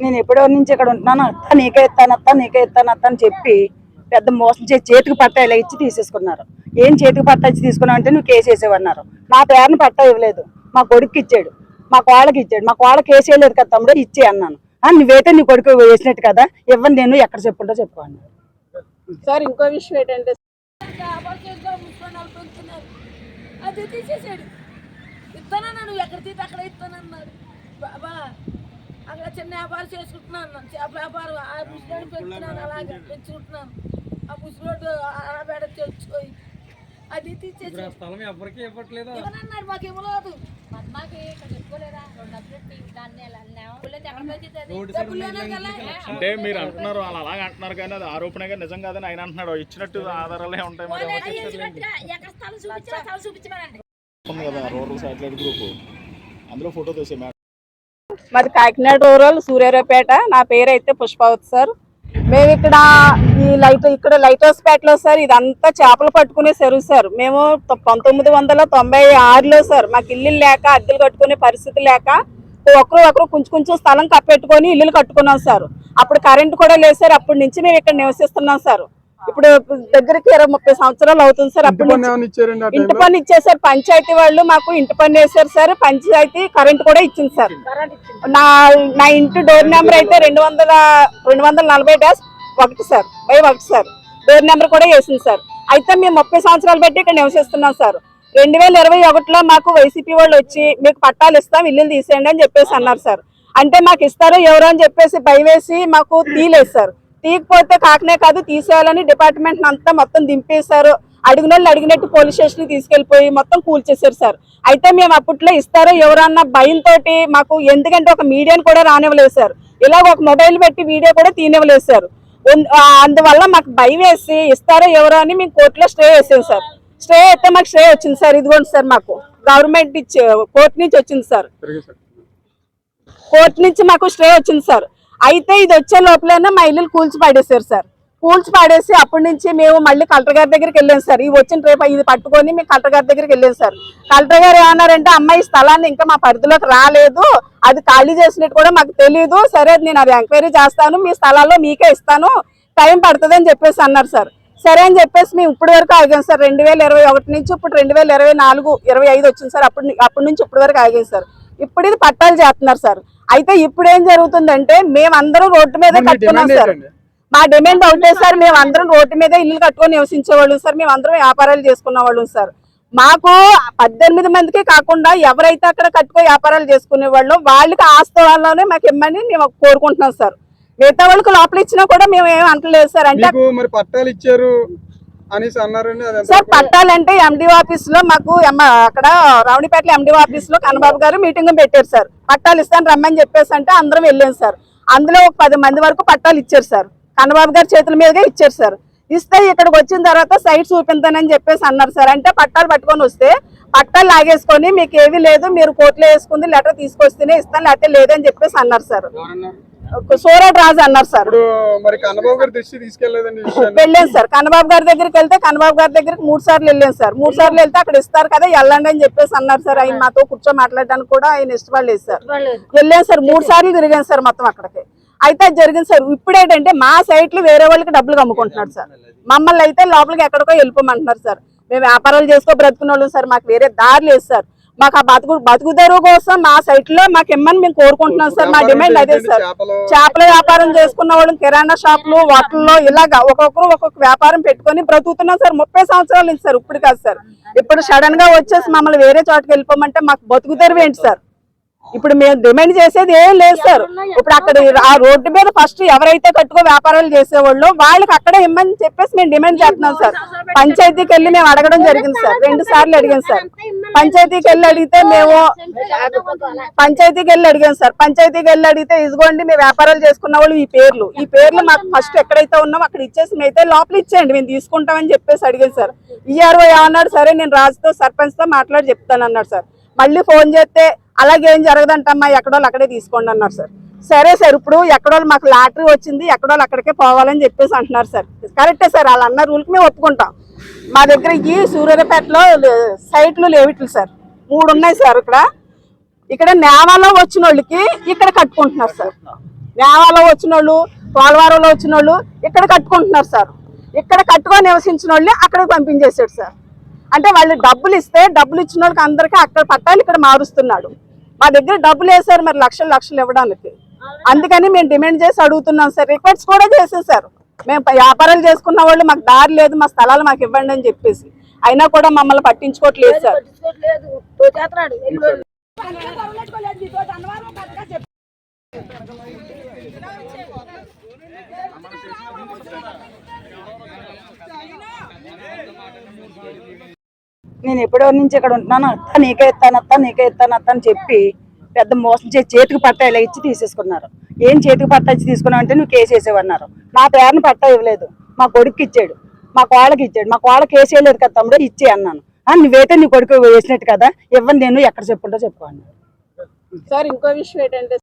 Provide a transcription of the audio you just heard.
నేను ఎప్పుడో నుంచి ఇక్కడ ఉంటున్నాను అత్త నీకే ఇస్తాను అత్త నీకే ఇస్తాను అత్త అని చెప్పి పెద్ద మోసం చేసి చేతికి పట్ట ఇలా ఇచ్చి తీసేసుకున్నారు. ఏం చేతికి పట్ట ఇచ్చి తీసుకున్నావు అంటే నువ్వు కేసు వేసేవన్నారు. మా పేరుని పట్ట ఇవ్వలేదు. మా కొడుకు ఇచ్చాడు. మా కోళ్ళకి ఇచ్చాడు. మా కోళ్ళ కేసు వేయలేదు కదా తమ్ముడు ఇచ్చే అన్నాను. "ఆ, నువ్వైతే నీ కొడుకు వేసినట్టు కదా ఇవ్వను నేను ఎక్కడ చెప్పుంటో చెప్పు అన్నాడు. సార్ ఇంకో విషయం ఏంటంటే అది తీసేసాడు. ఇస్తానన్నా నువ్వు ఎక్కడ తీసి అక్కడ ఇస్తానన్నారు బాబా అక్కడ చిన్న వ్యాపారం చేసుకుంటున్నాను. చేప వ్యాపారం ఆ ముసలోడు పెంచుతున్నాను అలాగే పెంచుకుంటున్నాను. ఆ ముసలోడు ఆడబేడ తెచ్చుకోయి అది తీసేసి స్థలం ఎవరికి ఇవ్వట్లేదు. ఇవ్వనన్నాడు మాకు ఇవ్వలేదు. ఇక్కడ చెప్పుకోలేదా రెండు దాన్ని అంటే మీరు అంటున్నారు వాళ్ళు అలాగే అంటున్నారు కానీ అది ఆరోపణగా నిజం కాదని ఆయన అంటున్నాడు. ఇచ్చినట్టు ఆధారాలే ఉంటాయి మరి కదా రూరల్ శాటిలైట్ గ్రూప్ అందులో ఫోటో తీసే మేడం మాది కాకినాడ రూరల్ సూర్యారావుపేట. నా పేరు అయితే పుష్పావతి సార్. మేము ఇక్కడ ఈ లైట్ ఇక్కడ లైట్ హౌస్ పేటలో సార్ ఇదంతా చేపలు పట్టుకునే చెరువు సార్. మేము పంతొమ్మిది వందల తొంభై ఆరులో సార్ మాకు ఇల్లు లేక అద్దెలు కట్టుకునే పరిస్థితి లేక ఒకరు ఒకరు కొంచెం కొంచెం స్థలం కప్పెట్టుకొని ఇల్లులు కట్టుకున్నాం సార్. అప్పుడు కరెంటు కూడా లేదు సార్ అప్పటి నుంచి మేము ఇక్కడ నివసిస్తున్నాం సార్. ఇప్పుడు దగ్గరికి ఇరవై ముప్పై సంవత్సరాలు అవుతుంది సార్. ఆ ఇంటి పన్ను ఇచ్చేసారు. పంచాయతీ వాళ్ళు మాకు ఇంటి పన్ను వేసారు సార్. పంచాయతీ కరెంట్ కూడా ఇచ్చింది సార్. నా నా ఇంటి డోర్ నెంబర్ అయితే రెండు వందల రెండు వందల నలభై డాష్ ఒకటి సార్. బై ఒకటి సార్. డోర్ నెంబర్ కూడా వేసింది సార్. అయితే మేము ముప్పై సంవత్సరాలు బట్టి ఇక్కడ నివసిస్తున్నాం సార్. రెండు వేల ఇరవై ఒకటిలో మాకు వైసీపీ వాళ్ళు వచ్చి మీకు పట్టాలు ఇస్తాం ఇల్లులు తీసేయండి అని చెప్పేసి అన్నారు సార్. అంటే మాకు ఇస్తారో ఎవరో అని చెప్పేసి భయవేసి మాకు తీలేదు సార్. తీయకపోతే కాకనే కాదు తీసేయాలని డిపార్ట్మెంట్ అంతా మొత్తం దింపేశారు. అడిగిన వాళ్ళు అడిగినట్టు పోలీస్ స్టేషన్ తీసుకెళ్ళిపోయి మొత్తం కూల్చేశారు సార్. అయితే మేము అప్పట్లో ఇస్తారో ఎవరన్నా భయంతో మాకు ఎందుకంటే ఒక మీడియాని కూడా రానివ్వలేదు సార్. ఇలాగ ఒక మొబైల్ పెట్టి వీడియో కూడా తీనివ్వలేదు సార్. అందువల్ల మాకు భయం వేసి ఇస్తారో ఎవరో అని మేము కోర్టులో స్టే వేసాం సార్. స్టే అయితే మాకు స్టే వచ్చింది సార్. ఇదిగోండి సార్ మాకు. గవర్నమెంట్ ఇచ్చే కోర్టు నుంచి వచ్చింది సార్. కోర్టు నుంచి మాకు స్టే వచ్చింది సార్. అయితే ఇది వచ్చే లోపలనే మా ఇల్లు కూల్చి పడేశారు సార్. కూల్చి పాడేసి అప్పటి నుంచి మేము మళ్ళీ కలెక్టర్ గారి దగ్గరికి వెళ్ళాం సార్. ఇవి వచ్చిన రేపు ఇది పట్టుకొని మేము కలెక్టర్ గారి దగ్గరికి వెళ్ళాం సార్. కలెక్టర్ గారు ఏమన్నారంటే అమ్మాయి స్థలాన్ని ఇంకా మా పరిధిలోకి రాలేదు. అది ఖాళీ చేసినట్టు కూడా మాకు తెలియదు సరే నేను అది ఎంక్వైరీ చేస్తాను. మీ స్థలాల్లో మీకే ఇస్తాను. టైం పడుతుంది అని చెప్పేసి అన్నారు సార్. సరే అని చెప్పేసి మేము ఇప్పటి వరకు ఆగాం సార్. రెండు వేల ఇరవై ఒకటి నుంచి ఇప్పుడు రెండు వేల ఇరవై నాలుగు ఇరవై ఐదు వచ్చింది సార్. అప్పుడు అప్పటి నుంచి ఇప్పటి వరకు ఆగాం సార్. ఇప్పుడు ఇది పట్టాలు చేస్తున్నారు సార్. అయితే ఇప్పుడు ఏం జరుగుతుందంటే మేమందరం రోడ్డు మీద కట్టుకున్నాం సార్? మా డిమాండ్ ఒకటే సార్ మేము అందరం రోడ్డు మీద ఇల్లు కట్టుకొని నివసించేవాళ్ళం సార్ మేము అందరం వ్యాపారాలు చేసుకున్న వాళ్ళం సార్. మాకు పద్దెనిమిది మందికి కాకుండా ఎవరైతే అక్కడ కట్టుకో వ్యాపారాలు చేసుకునే వాళ్ళు వాళ్ళకి ఆ స్థలాల్లోనే మాకు ఇమ్మని మేము కోరుకుంటున్నాం సార్. మిగతా వాళ్ళకి లోపల ఇచ్చినా కూడా మేము ఏం అంటలేదు సార్. అంటే పట్టాలు ఇచ్చారు అనేసి అన్నారండి సార్ పట్టాలంటే ఎండి ఆఫీస్లో మాకు అక్కడ రావణిపేటలో ఎండి ఆఫీస్లో కన్నబాబు గారు మీటింగ్ పెట్టారు సార్. పట్టాలు ఇస్తాను రమ్మని చెప్పేసి అంటే అందరం వెళ్ళాం సార్. అందులో ఒక పది మంది వరకు పట్టాలు ఇచ్చారు సార్. కన్నబాబు గారి చేతుల మీదుగా ఇచ్చారు సార్. ఇస్తే ఇక్కడికి వచ్చిన తర్వాత సైట్ చూపించానని చెప్పేసి అన్నారు సార్. అంటే పట్టాలు పట్టుకొని వస్తే పట్టాలు లాగేసుకొని మీకు ఏవి లేదు మీరు కోర్టులో వేసుకుంది లెటర్ తీసుకొస్తేనే ఇస్తాను లేకపోతే లేదని చెప్పేసి అన్నారు సార్. సూరజ్ రాజు అన్నారు సార్. వెళ్ళాను సార్. కన్నబాబు గారి దగ్గరికి వెళ్తే కన్నబాబు గారి దగ్గరికి మూడు సార్లు వెళ్ళాను సార్. మూడు సార్లు వెళ్తే అక్కడ ఇస్తారు కదా వెళ్ళండి అని చెప్పేసి అన్నారు సార్. ఆయన మాతో కూర్చో మాట్లాడడానికి కూడా ఆయన ఇష్టపడలేదు సార్. వెళ్ళాను సార్. మూడు సార్లు తిరిగాను సార్ మొత్తం అక్కడికి. అయితే అది జరిగింది సార్. ఇప్పుడు ఏంటంటే మా సైట్లు వేరే వాళ్ళకి డబ్బులు కమ్ముకుంటున్నారు సార్. మమ్మల్ని అయితే లోపలికి ఎక్కడికో వెళ్ళిపోమంటున్నారు సార్. మేము వ్యాపారాలు చేసుకో బ్రతుకున్న వాళ్ళం సార్. మాకు వేరే దారి లేదు సార్. మాకు ఆ బతుకు బతుకుదరువు కోసం మా సైట్లో మాకు ఇమ్మని మేము కోరుకుంటున్నాం సార్. మా డిమాండ్ అదే సార్. చేపలు వ్యాపారం చేసుకున్న వాళ్ళు కిరాణా షాపులు వాటిల్లో ఇలాగా ఒక్కొక్కరు ఒక్కొక్క వ్యాపారం పెట్టుకొని బ్రతుకుతున్నాం సార్. ముప్పై సంవత్సరాల సార్. ఇప్పుడు కాదు సార్. ఇప్పుడు సడన్గా వచ్చేసి మమ్మల్ని వేరే చోటకి వెళ్ళిపోమంటే మాకు బతుకు తెరువు ఏంటి సార్? ఇప్పుడు మేము డిమాండ్ చేసేది ఏం లేదు సార్. ఇప్పుడు అక్కడ ఆ రోడ్డు మీద ఫస్ట్ ఎవరైతే కట్టుకో వ్యాపారాలు చేసేవాళ్ళు వాళ్ళకి అక్కడే ఇమ్మని చెప్పేసి మేము డిమాండ్ చేస్తున్నాం సార్. పంచాయతీకి వెళ్ళి మేము అడగడం జరిగింది సార్. రెండు సార్లు అడిగాం సార్. పంచాయతీకి వెళ్ళి అడిగితే మేము పంచాయతీకి వెళ్ళి అడిగాం సార్. పంచాయతీకి వెళ్ళి అడిగితే ఇదిగోండి మేము వ్యాపారాలు చేసుకున్న వాళ్ళు ఈ పేర్లు. ఈ పేర్లు మాకు ఫస్ట్ ఎక్కడైతే ఉన్నామో అక్కడ ఇచ్చేసి అయితే లోపల ఇచ్చేయండి మేము తీసుకుంటామని చెప్పేసి అడిగాం సార్. ఈఆర్ఓ ఏమన్నాడు? సరే నేను రాజుతో సర్పంచ్తో మాట్లాడి చెప్తాను అన్నాడు సార్. మళ్ళీ ఫోన్ చేస్తే అలాగే ఏం జరగదంటమ్మా ఎక్కడోళ్ళు అక్కడే తీసుకోండి అన్నారు సార్. సరే సార్ ఇప్పుడు ఎక్కడోళ్ళు మాకు లాటరీ వచ్చింది ఎక్కడోళ్ళు అక్కడికే పోవాలని చెప్పేసి అంటున్నారు సార్. కరెక్టే సార్ వాళ్ళు అన్న రూల్కి మేము ఒప్పుకుంటాం. మా దగ్గర ఈ సూర్యాపేటలో సైట్లు లేవిట్లు సార్. మూడు ఉన్నాయి సార్ ఇక్కడ. ఇక్కడ నేవాలో వచ్చిన వాళ్ళకి ఇక్కడ కట్టుకుంటున్నారు సార్. నేవాలో వచ్చిన వాళ్ళు పోలవరంలో వచ్చిన వాళ్ళు ఇక్కడ కట్టుకుంటున్నారు సార్. ఇక్కడ కట్టుకొని నివసించిన వాళ్ళని అక్కడికి పంపించేశాడు సార్. అంటే వాళ్ళు డబ్బులు ఇస్తే డబ్బులు ఇచ్చిన వాళ్ళకి అందరికీ అక్కడ పట్టాలు ఇక్కడ మారుస్తున్నాడు. మా దగ్గర డబ్బులు వేసారు మరి లక్షలు లక్షలు ఇవ్వడానికి. అందుకని మేము డిమాండ్ చేసి అడుగుతున్నాం సార్ రిక్వెస్ట్ కూడా చేసేసారు మేము వ్యాపారాలు చేసుకున్న వాళ్ళు మాకు దారి లేదు మా స్థలాలు మాకు ఇవ్వండి అని చెప్పేసి. అయినా కూడా మమ్మల్ని పట్టించుకోవట్లేదు సార్. నేను ఎప్పుడో నుంచి ఇక్కడ ఉంటున్నాను. అత్త నీకే ఇస్తాను అత్త నీకే ఇస్తాను అత్త అని చెప్పి పెద్ద మోసం చేసి చేతికి పట్టా ఇలా ఇచ్చి తీసేసుకున్నారు. ఏం చేతికి పట్టా ఇచ్చి తీసుకున్నావు అంటే నువ్వు కేసు వేసేవన్నారు. నా పేరుని పట్టా ఇవ్వలేదు. మా కొడుకు ఇచ్చాడు. మా కోళ్ళకి ఇచ్చాడు. మా కోళ్ళ కేసు వేయలేదు కదా తమ్ముడు ఇచ్చే అన్నాను. నువ్వైతే నీ కొడుకు వేసినట్టు కదా ఇవ్వను నేను ఎక్కడ చెప్పుంటో చెప్పుకోండి సార్ ఇంకో విషయం ఏంటంటే